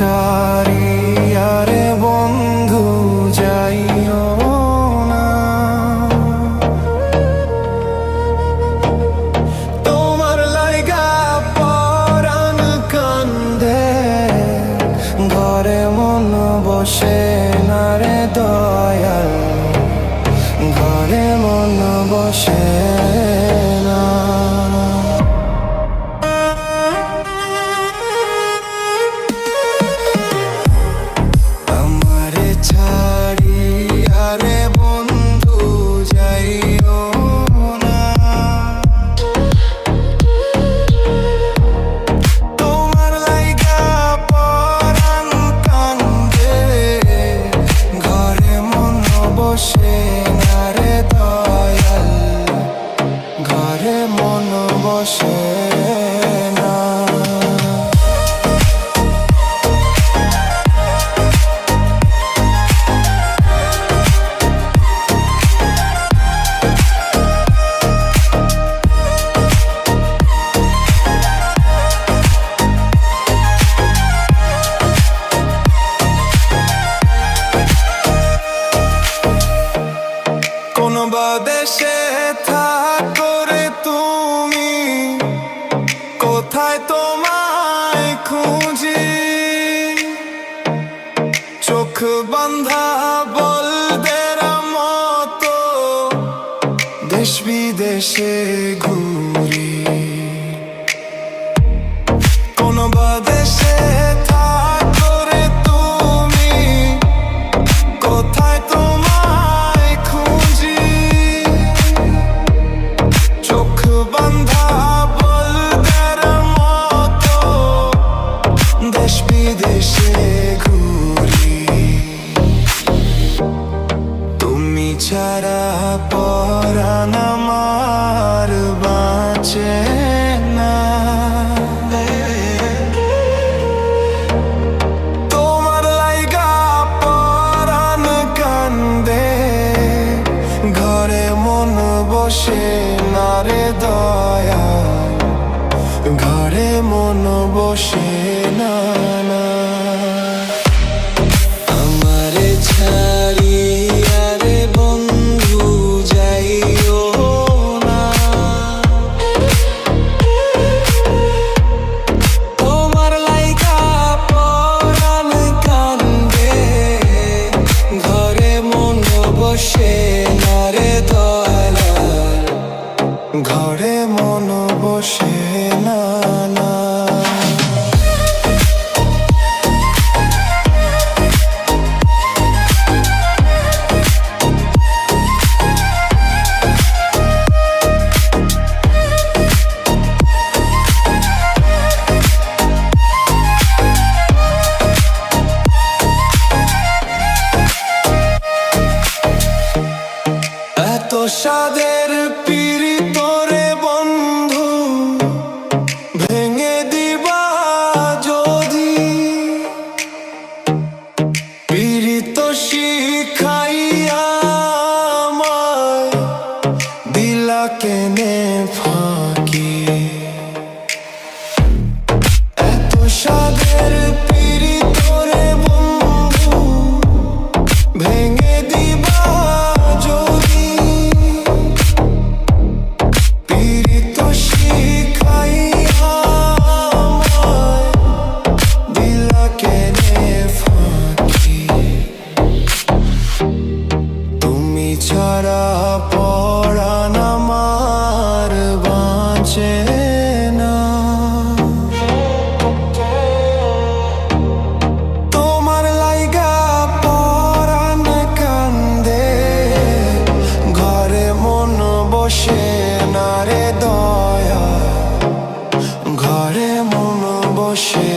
ছাড়িয়া রে বন্ধু, যাইও না। তোমার লাইগা পরাণ কান্দে, ঘরে মন বসে না রে দয়াল। ঘরে মন বসে বসে কোথায় তোমায় খুঁজি? চোখ বন্ধা বলদের মতো দেশ বিদেশে ঘুরি। বসে না রে দয়া। ঘরে মন বসে সাদের পিড়ি তোরে বন্ধু ভেঙে দিবা যদি। পিড়ি তো শিখাইয়া আমায় দিলা কেনে বাঁচে না। তোমার লাইগা কান্দে ঘরে মন বসে না রে দয়া। ঘরে মন বসে